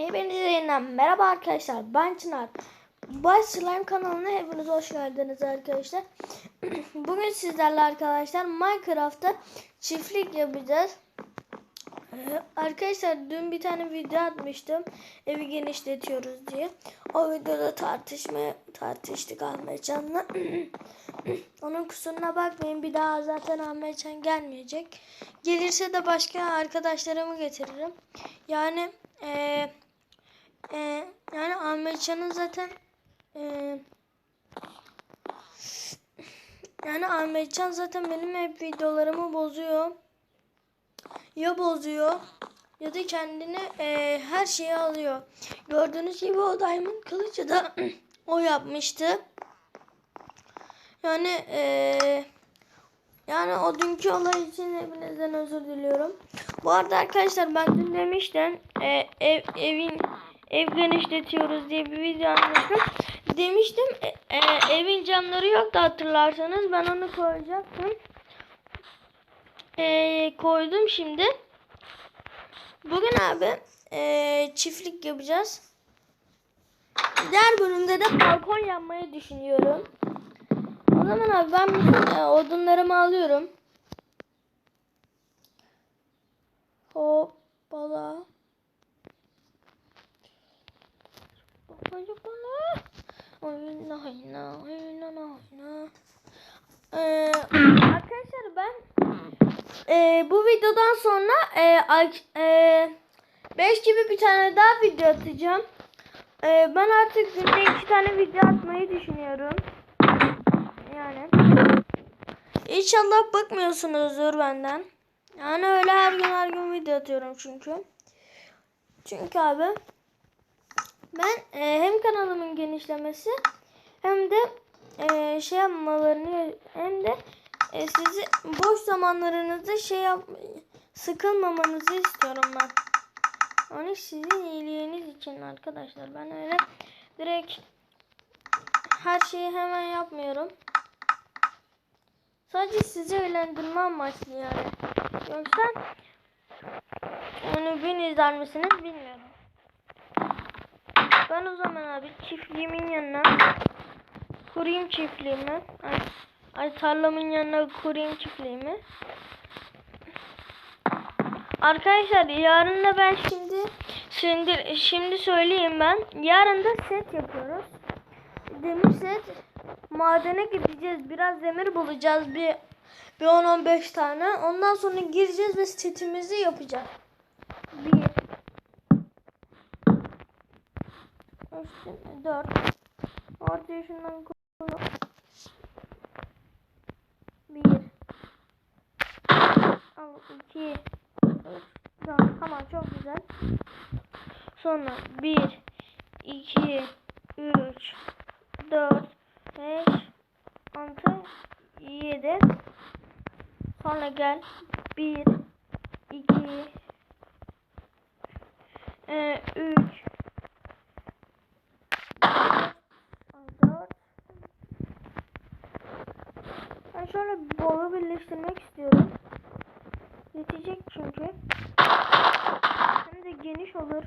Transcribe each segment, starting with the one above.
Hepinize yeniden merhaba arkadaşlar. Ben Çınar. Baş Slime kanalına hepiniz hoş geldiniz arkadaşlar. Bugün sizlerle arkadaşlar Minecraft'ta çiftlik yapacağız. Ee, Arkadaşlar dün bir tane video atmıştım. Evi genişletiyoruz diye. O videoda tartışma tartıştık Ahmetcan'la. Onun kusuruna bakmayın. Bir daha zaten Ahmetcan gelmeyecek. Gelirse de başka arkadaşlarımı getiririm. Yani eee eee yani Ahmetcan'ın zaten eee yani Ahmetcan zaten benim hep videolarımı bozuyor. Ya bozuyor ya da kendine eee, her şeyi alıyor. Gördüğünüz gibi o Diamond kılıcı da o yapmıştı. Yani eee yani o dünkü olay için hepinizden özür diliyorum. Bu arada arkadaşlar ben dün demiştim e, ev, evin ev genişletiyoruz diye bir video anlattım. Demiştim e, e, evin camları yok da hatırlarsanız ben onu koyacaktım. E, koydum şimdi. Bugün abi e, çiftlik yapacağız. Diğer bölümde de balkon yapmayı düşünüyorum. O zaman abi ben e, odunlarımı alıyorum. Hoppala. Hoppala. Oyna oyna oyna oyna. Ee, arkadaşlar ben e, bu videodan sonra e, e, 5 gibi bir tane daha video atacağım. E, ben artık günde 2 tane video atmayı düşünüyorum. Yani. İnşallah bıkmıyorsunuzdur benden. Yani öyle her gün her gün video atıyorum çünkü. Çünkü abi ben e, hem kanalımın genişlemesi hem de e, şey yapmalarını hem de e, sizi boş zamanlarınızda şey yap sıkılmamanızı istiyorum ben. Yani sizin iyiliğiniz için arkadaşlar. Ben öyle direkt her şeyi hemen yapmıyorum. Sadece sizi eğlendirme amaçlı yani. Yoksa onu gün izler misiniz bilmiyorum. Ben o zaman abi çiftliğimin yanına kurayım çiftliğimi. Ay, ay tarlamın yanına kurayım çiftliğimi. Arkadaşlar yarın da ben şimdi şimdi şimdi söyleyeyim ben. Yarın da set yapıyoruz. Demir set madene gideceğiz. Biraz demir bulacağız. Bir bir 10-15 tane. Ondan sonra gireceğiz ve setimizi yapacağız. Bir. Üç, dört. Ortaya şundan. Al, iki. Üç, dört. Tamam çok güzel. Sonra bir, iki, üç, 4 5 6 7 Sonra gel 1 2 e, 3 4 Bolu birleştirmek istiyorum. Yetecek çünkü. Hem de geniş olur.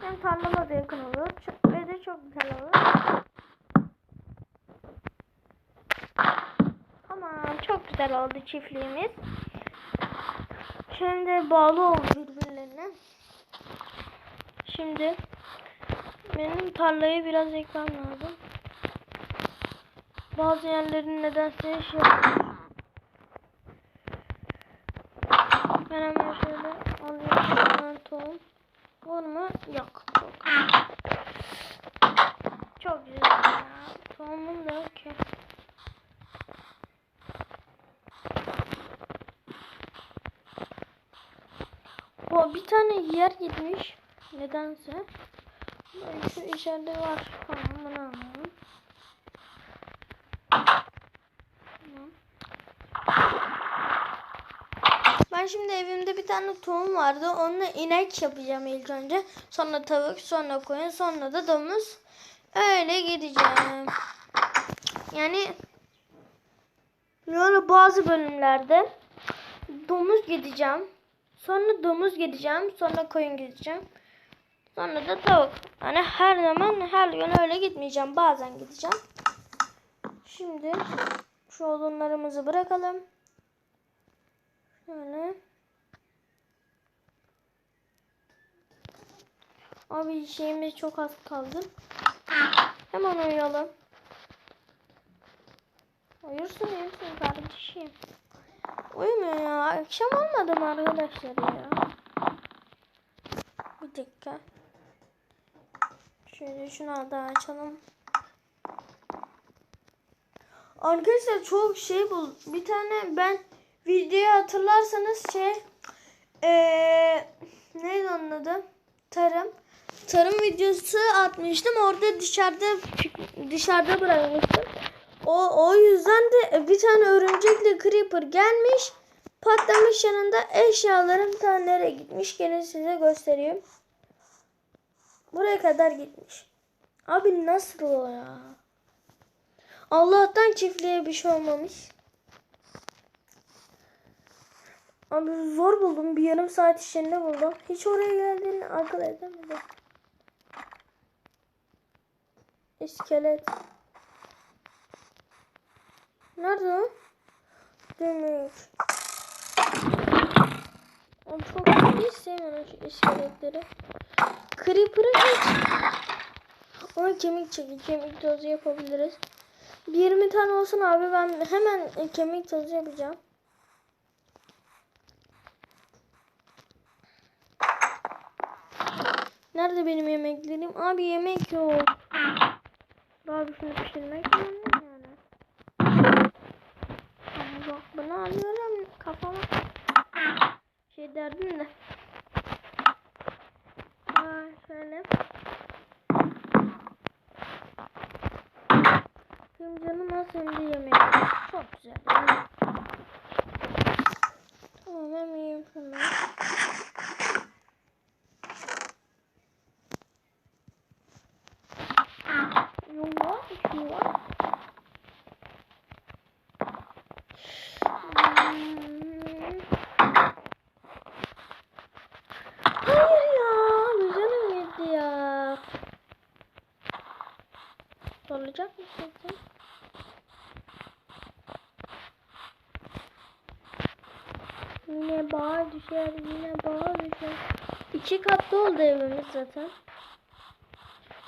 Hem tarlama da yakın olur. Çok, ve de çok güzel olur. Tamam. Çok güzel oldu çiftliğimiz. Şimdi bağlı oldu birbirlerine. Şimdi benim tarlayı biraz ekmem lazım. Bazı yerlerin nedense şey. Ben hemen şöyle alıyorum. Tohum. Var mı? Yok. Yok. Çok güzel ya. Tohumum da yok ki. Bu bir tane yer gitmiş. Nedense. Şu içeride var. Tamam bunu alalım. Tamam. Ben şimdi evimde bir tane tohum vardı. Onunla inek yapacağım ilk önce. Sonra tavuk, sonra koyun, sonra da domuz. Öyle gideceğim. Yani yani bazı bölümlerde domuz gideceğim. Sonra domuz gideceğim. Sonra koyun gideceğim. Sonra da tavuk. Hani her zaman her gün öyle gitmeyeceğim. Bazen gideceğim. Şimdi şu odunlarımızı bırakalım. Şöyle. Abi şeyimiz çok az kaldı. Hemen uyuyalım. Uyursun uyursun kardeşim. Uyumuyor ya. Akşam olmadı mı arkadaşlar ya? Bir dakika. Şöyle şunu da açalım. Arkadaşlar çok şey bul. Bir tane ben videoyu hatırlarsanız şey ee, neydi onun adı? Tarım. Tarım videosu atmıştım. Orada dışarıda dışarıda bırakmıştım. O, o yüzden de bir tane örümcekli creeper gelmiş. Patlamış yanında eşyalarım ta nereye gitmiş. Gene size göstereyim. Buraya kadar gitmiş. Abi nasıl o ya? Allah'tan çiftliğe bir şey olmamış. Abi zor buldum. Bir yarım saat içinde buldum. Hiç oraya geldiğini akıl edemedim. İskelet. Nerede o? Demir. O çok hiç sevmiyorum şu iskeletleri. Creeper'ı hiç. Ona kemik çeki, kemik tozu yapabiliriz. Bir 20 tane olsun abi ben hemen kemik tozu yapacağım. Nerede benim yemeklerim? Abi yemek yok. Abi şunu pişirmek lazım yani. Bak bunu alıyorum kafama. Şey derdim de. Aa, şöyle. Benim canım az de yemek. Çok güzel. Tamam hem yiyeyim şunu. Yuva, yuva. Hmm. Hayır ya, güzelim gitti ya. Olacak mı sizce? Yine bağ düşer, yine bağ düşer. İki katlı oldu evimiz zaten.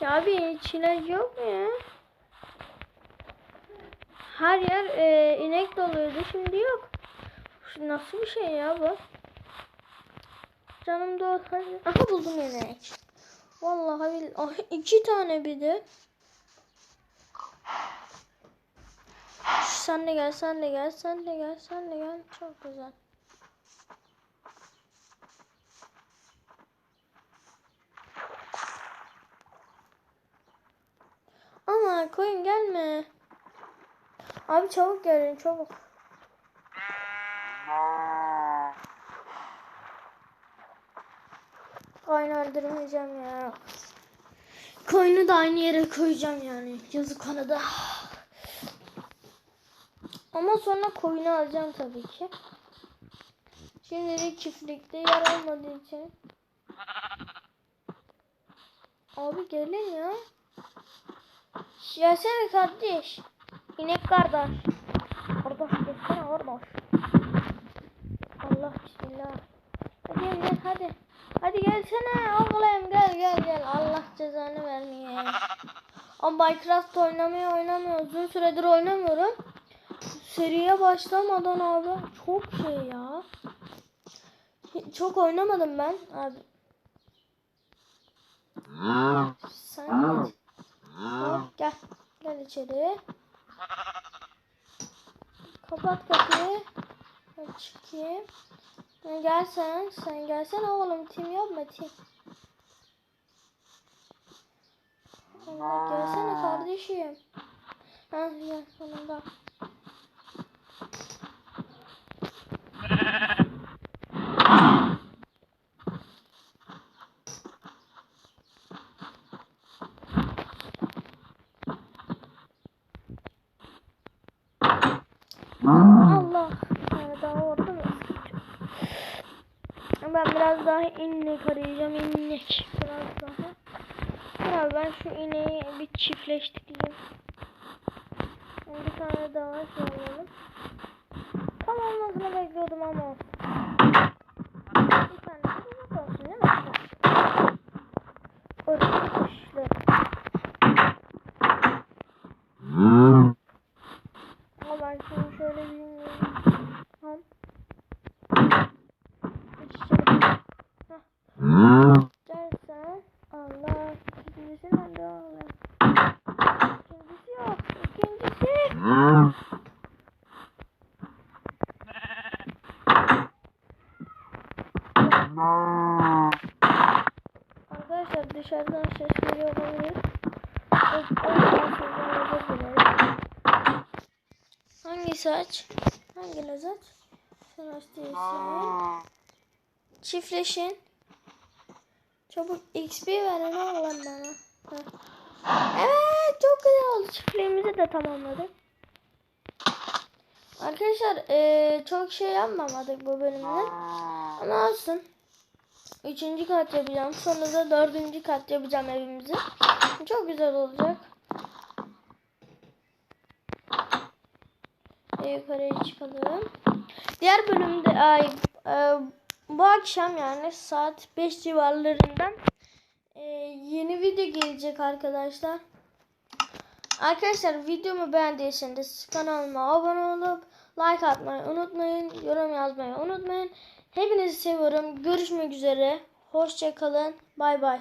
Ya abi içine yok mu ya? Her yer e, inek doluydu şimdi yok. Şu nasıl bir şey ya bu? Canım da Aha buldum inek. Vallahi bil ah, iki tane bir de. Sen de gel, sen de gel, sen de gel, sen de gel. Çok güzel. Ama koyun gelme. Abi çabuk gelin çabuk. Koyunu öldürmeyeceğim ya. Koyunu da aynı yere koyacağım yani. Yazık ona da. Ama sonra koyunu alacağım tabii ki. Şimdilik çiftlikte yer olmadığı için. Abi gelin ya. Gelsene kardeş. İnek kardeş. Kardeş gelsene kardeş. Allah bismillah. Hadi gel hadi. Hadi gelsene oğlum gel gel gel. Allah cezanı vermeye. Ama Minecraft oynamaya oynamıyor. Uzun süredir oynamıyorum. Seriye başlamadan abi çok şey ya. Çok oynamadım ben abi. Sen gel. Gel içeri. Kapat kapıyı. Ben çıkayım. Ha, Gel sen. Sen gelsene oğlum. Tim yapma tim. Allah gelsene kardeşim. Ha gel sonunda. Allah. Yani daha orada mı? Ben biraz daha inek arayacağım. İnek. Biraz daha. Ben şu ineği bir çiftleştireyim. Bir tane daha şey alalım. Tam olmasını bekliyordum ama olsun. Bir tane de bebek olsun değil mi? Orası kuşlu. Ama ben şimdi şöyle bilmiyorum. Tamam. İçeceğim. Hah. Dersen Allah ikincisi nerede oğlum? İkincisi yok. İkincisi. Arkadaşlar dışarıdan ses geliyor olabilir. Hangi saç? Hangi saç? Sen aç. Çiftleşin. Çabuk XP verin oğlum bana. Evet çok güzel oldu. Çiftliğimizi de tamamladık. Arkadaşlar eee, çok şey yapmamadık bu bölümde. Ama olsun. Üçüncü kat yapacağım. Sonra da dördüncü kat yapacağım evimizi. Çok güzel olacak. Ve yukarıya çıkalım. Diğer bölümde ay e, bu akşam yani saat 5 civarlarından e, yeni video gelecek arkadaşlar. Arkadaşlar videomu beğendiyseniz kanalıma abone olup like atmayı unutmayın. Yorum yazmayı unutmayın. Hepinizi seviyorum. Görüşmek üzere. Hoşça kalın. Bay bay.